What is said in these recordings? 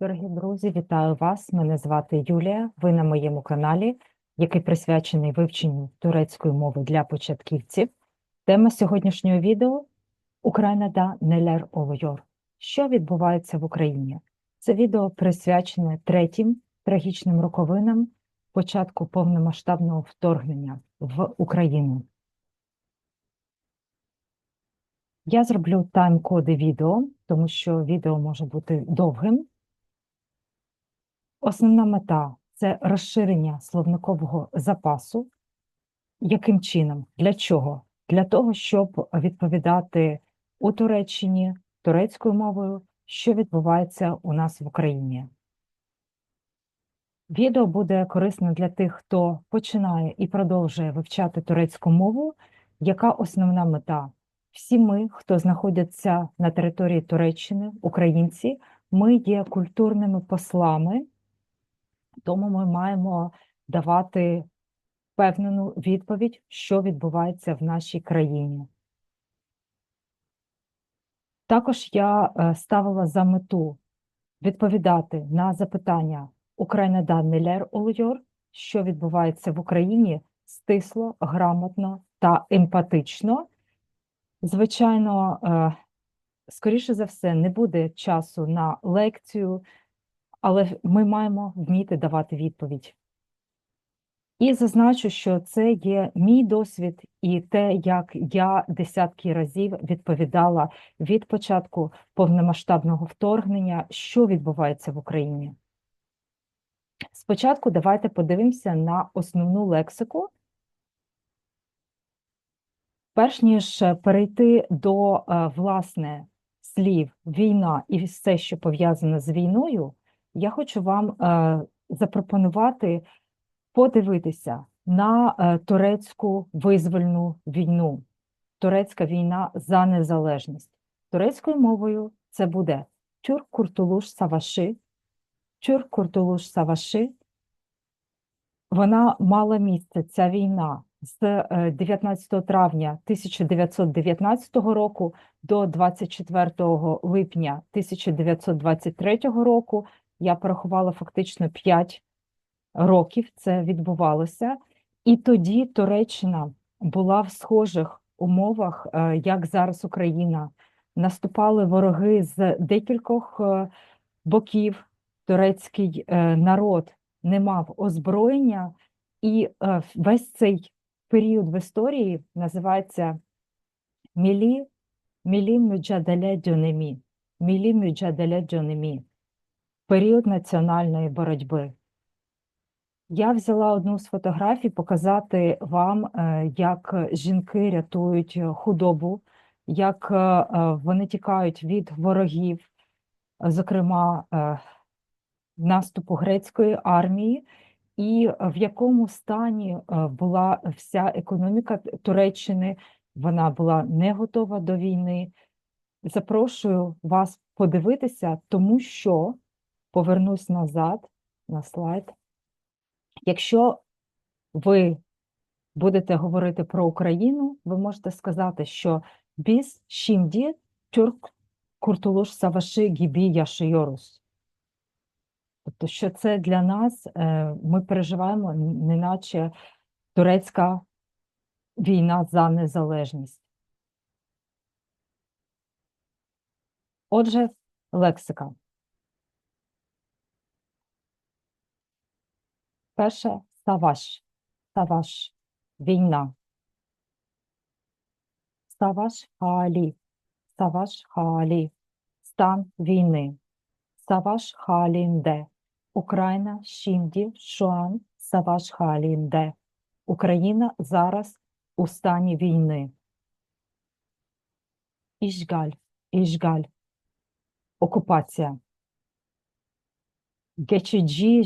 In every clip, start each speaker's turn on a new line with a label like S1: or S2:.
S1: Дорогі друзі, вітаю вас! Мене звати Юлія. Ви на моєму каналі, який присвячений вивченню турецької мови для початківців. Тема сьогоднішнього відео Україна нелер oluyor. Що відбувається в Україні? Це відео присвячене третім трагічним роковинам початку повномасштабного вторгнення в Україну. Я зроблю тайм-коди відео, тому що відео може бути довгим. Основна мета це розширення словникового запасу. Яким чином? Для чого? Для того, щоб відповідати у Туреччині турецькою мовою, що відбувається у нас в Україні. Відео буде корисно для тих, хто починає і продовжує вивчати турецьку мову. Яка основна мета? Всі ми, хто знаходяться на території Туреччини, українці, ми є культурними послами. Тому ми маємо давати впевнену відповідь, що відбувається в нашій країні. Також я е, ставила за мету відповідати на запитання Україна Нелер Oluyor, що відбувається в Україні стисло, грамотно та емпатично. Звичайно, е, скоріше за все, не буде часу на лекцію але ми маємо вміти давати відповідь. І зазначу, що це є мій досвід і те, як я десятки разів відповідала від початку повномасштабного вторгнення, що відбувається в Україні. Спочатку давайте подивимося на основну лексику. Перш ніж перейти до власне слів війна і все, що пов'язане з війною я хочу вам е, запропонувати подивитися на е, турецьку визвольну війну, турецька війна за незалежність. Турецькою мовою це буде Тюрк Куртулуш Саваши. Тюрк Куртулуш Саваши. Вона мала місце ця війна з 19 е, травня 1919 року до 24 липня 1923 року я порахувала фактично 5 років це відбувалося, і тоді Туреччина була в схожих умовах, е, як зараз Україна. Наступали вороги з декількох е, боків. Турецький е, народ не мав озброєння, і весь цей період в історії називається Мілі Мілі Мюджаделе Дюнемі. Мілі Мюджаделе Дюнемі період національної боротьби. Я взяла одну з фотографій показати вам, е, як жінки рятують худобу, як е, е, вони тікають від ворогів, зокрема наступу грецької армії, і в якому стані була вся економіка Туреччини. Вона була не готова до війни. Запрошую вас подивитися, тому що повернусь назад на слайд. Якщо ви будете говорити про Україну, ви можете сказати, що біз şimdi Türk Kurtuluş Savaşı gibi yaşıyoruz. Тобто, що це для нас, е, ми переживаємо, неначе турецька війна за незалежність. Отже, лексика. Перше саваш, саваш, війна. Саваш халі, саваш халі, стан війни. Саваш халінде. Україна şimdi шуан саваш халінде. Україна зараз у стані війни. Ішгаль, ішгаль. Окупація. Geçici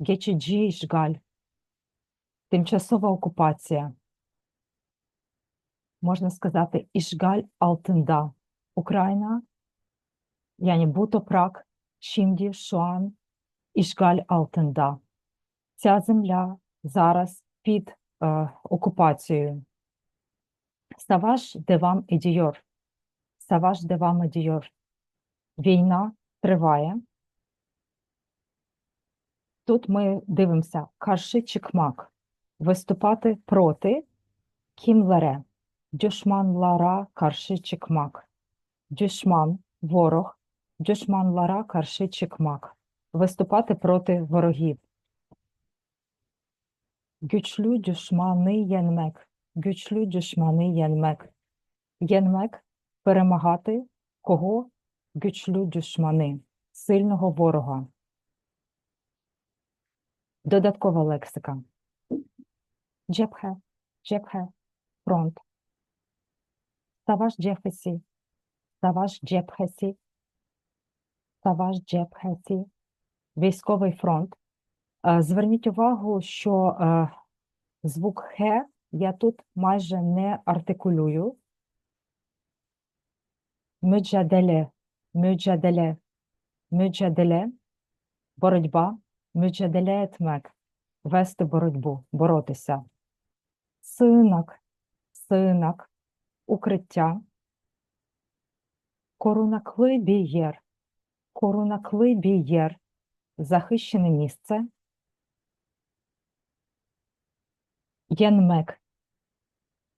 S1: işgal, Geçici işgal, тимчасова окупація. Можна сказати, ішгаль алтында. Україна, bu toprak şimdi şu an ішгаль алтында. Ця земля зараз під е, окупацією. Саваш девам ediyor. Саваш девам ediyor. Війна триває. Тут ми дивимося карşı çıkmak, виступати проти kimlere, düşmanlara karşı çıkmak. Düşman – ворог, düşmanlara karşı çıkmak, виступати проти ворогів. Güçlü düşmanı yenmek, güçlü düşmanı yenmek. Yenmek – перемагати кого? Güçlü düşmanı, сильного ворога. Додаткова лексика. Cephe, cephe, фронт. Savaş cephesi, savaş cephesi, savaş cephesi, військовий фронт. Е, Зверніть увагу, що е, звук «хе» я тут майже не артикулюю. Mücadele, mücadele, mücadele, боротьба, mücadele вести боротьбу, боротися. Синак, синак, укриття. Корунакли бієр, корунакли бієр, захищене місце. Єнмек,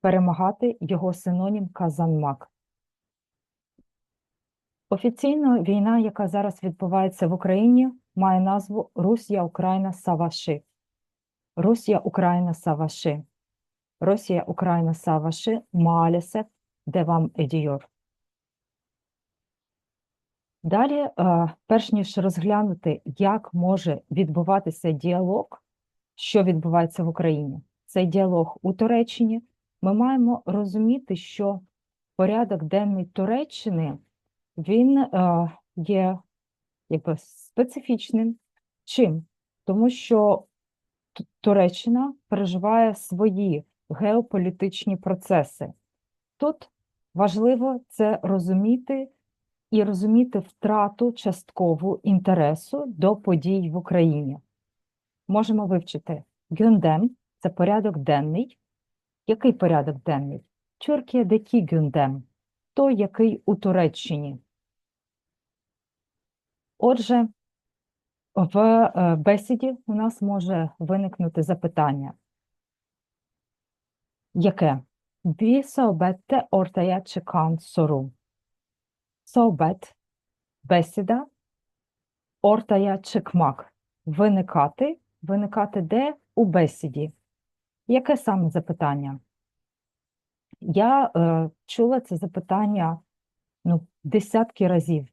S1: перемагати його синонім казанмак. Офіційно війна, яка зараз відбувається в Україні, має назву Русія Україна Саваши. Русія Україна Саваши. Росія Україна Саваши maalesef devam ediyor. Далі, е, перш ніж розглянути, як може відбуватися діалог, що відбувається в Україні, цей діалог у Туреччині, ми маємо розуміти, що порядок денний Туреччини він е, є якби специфічним. Чим? Тому що Туреччина переживає свої геополітичні процеси. Тут важливо це розуміти і розуміти втрату часткову інтересу до подій в Україні. Можемо вивчити гюндем – це порядок денний. Який порядок денний? Тюркія декі гюндем – той, який у Туреччині. Отже, в е, бесіді у нас може виникнути запитання. Яке? Bir sohbette ortaya çıkan soru. Sohbet – бесіда, ortaya çıkmak – виникати. Виникати де? У бесіді. Яке саме запитання? Я е, чула це запитання ну, десятки разів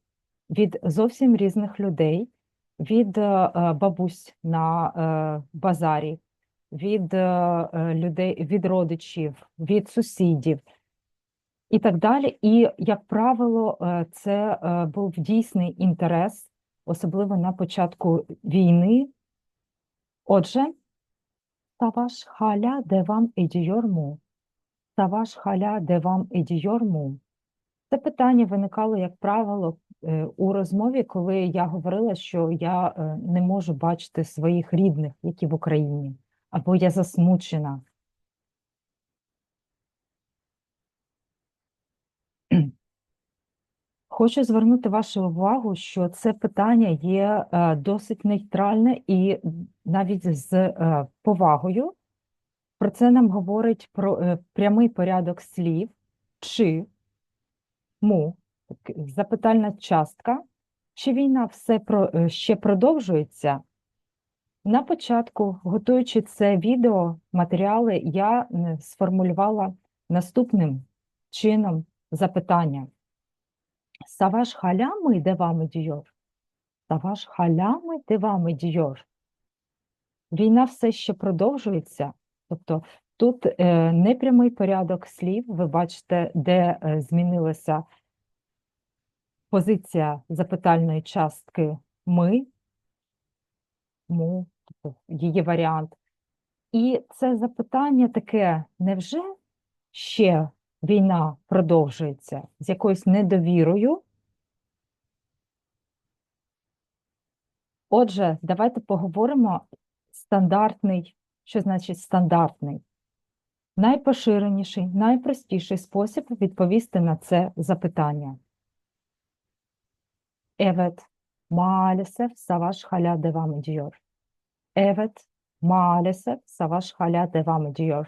S1: від зовсім різних людей, від е, е, бабусь на е, базарі, від людей, від родичів, від сусідів і так далі. І, як правило, це був дійсний інтерес, особливо на початку війни. Отже, Savaş hala devam ediyor mu? Savaş hala devam ediyor mu? Це питання виникало, як правило, е, у розмові, коли я говорила, що я е, не можу бачити своїх рідних, які в Україні, або я засмучена. Хочу звернути вашу увагу, що це питання є е, досить нейтральне і навіть з повагою. Про це нам говорить про прямий порядок слів чи му, запитальна частка. Чи війна все про, е, ще продовжується? На початку, готуючи це відео, матеріали, я е, сформулювала наступним чином запитання. Savaş hala mı devam ediyor? Savaş hala mı devam ediyor? Війна все ще продовжується. Тобто тут е, непрямий порядок слів, ви бачите, де е, змінилася позиція запитальної частки ми, му, тобто її варіант. І це запитання таке, невже ще війна продовжується з якоюсь недовірою? Отже, давайте поговоримо стандартний, що значить стандартний. Найпоширеніший, найпростіший спосіб відповісти на це запитання. Evet, maalesef savaş hala devam ediyor. Evet maalesef savaş hala devam ediyor.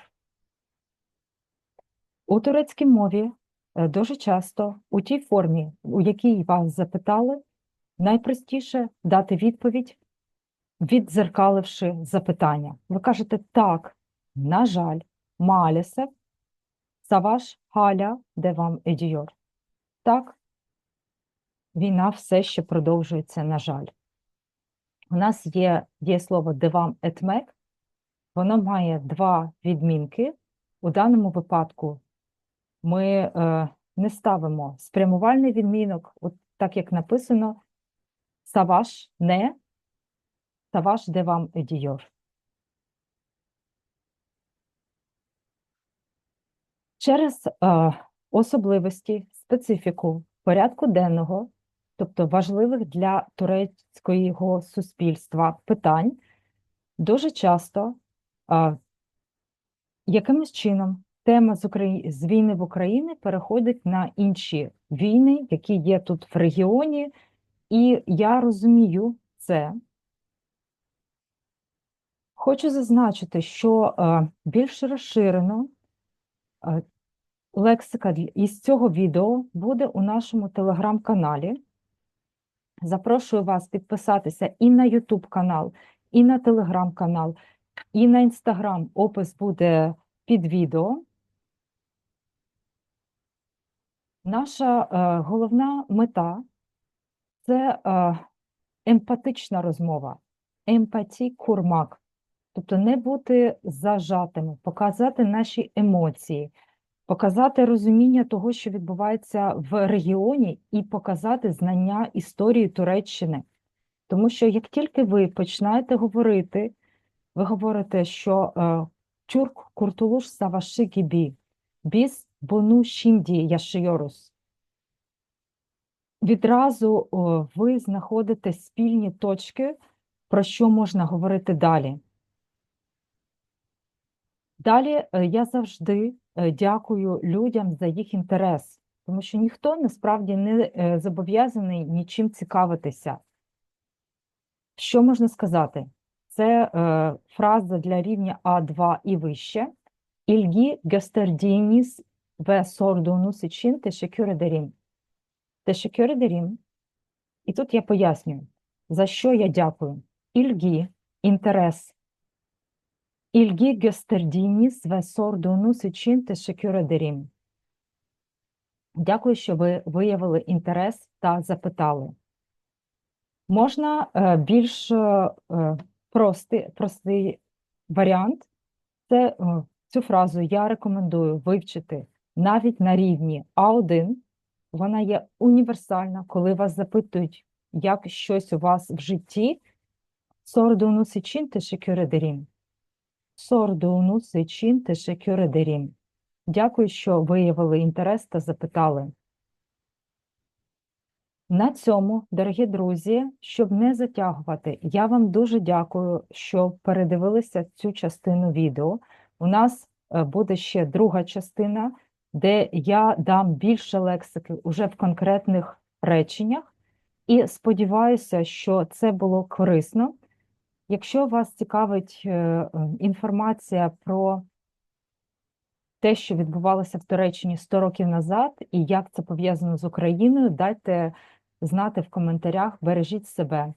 S1: У турецькій мові е, дуже часто у тій формі, у якій вас запитали, найпростіше дати відповідь, віддзеркаливши запитання. Ви кажете так, на жаль, maalesef savaş hala devam ediyor. Так, війна все ще продовжується, на жаль. У нас є дієслово devam etmek, воно має два відмінки. У даному випадку ми е, не ставимо спрямувальний відмінок, от так як написано, саваш не, саваш devam ediyor. Через е, особливості, специфіку порядку денного, тобто важливих для турецького суспільства питань, дуже часто е, якимось чином тема з, Украї... з війни в Україні переходить на інші війни, які є тут в регіоні, і я розумію це. Хочу зазначити, що е, більш розширено е, лексика із цього відео буде у нашому телеграм-каналі. Запрошую вас підписатися і на YouTube канал, і на телеграм-канал, і на Instagram. Опис буде під відео. Наша е, головна мета це е, емпатична розмова, емпатій курмак. Тобто не бути зажатими, показати наші емоції, показати розуміння того, що відбувається в регіоні, і показати знання історії Туреччини. Тому що як тільки ви починаєте говорити, ви говорите, що е, Тюрк Куртулуш Саваши Гібі, Біс Бону Шімді Яшийорус. Відразу ви знаходите спільні точки, про що можна говорити далі. Далі е, я завжди дякую людям за їх інтерес, тому що ніхто насправді не е, зобов'язаний нічим цікавитися. Що можна сказати? Це е, фраза для рівня А2 і вище. Gösterdiğiniz ve sorduğunuz için teşekkür ederim. Teşekkür ederim. І тут я пояснюю, за що я дякую. İlgi – інтерес. İlgi gösterdiğiniz ve sorduğunuz için teşekkür ederim. Дякую, що ви виявили інтерес та запитали. Можна е, більш е, е, простий, простий варіант. Це цю фразу я рекомендую вивчити навіть на рівні А1. Вона є універсальна, коли вас запитують, як щось у вас в житті. Sorduğunuz için teşekkür. Sorduğunuz için teşekkür. Дякую, що виявили інтерес та запитали. На цьому, дорогі друзі, щоб не затягувати, я вам дуже дякую, що передивилися цю частину відео. У нас е, буде ще друга частина, де я дам більше лексики уже в конкретних реченнях. І сподіваюся, що це було корисно. Якщо вас цікавить е, е, інформація про те, що відбувалося в Туреччині 100 років назад, і як це пов'язано з Україною, дайте знати в коментарях. Бережіть себе.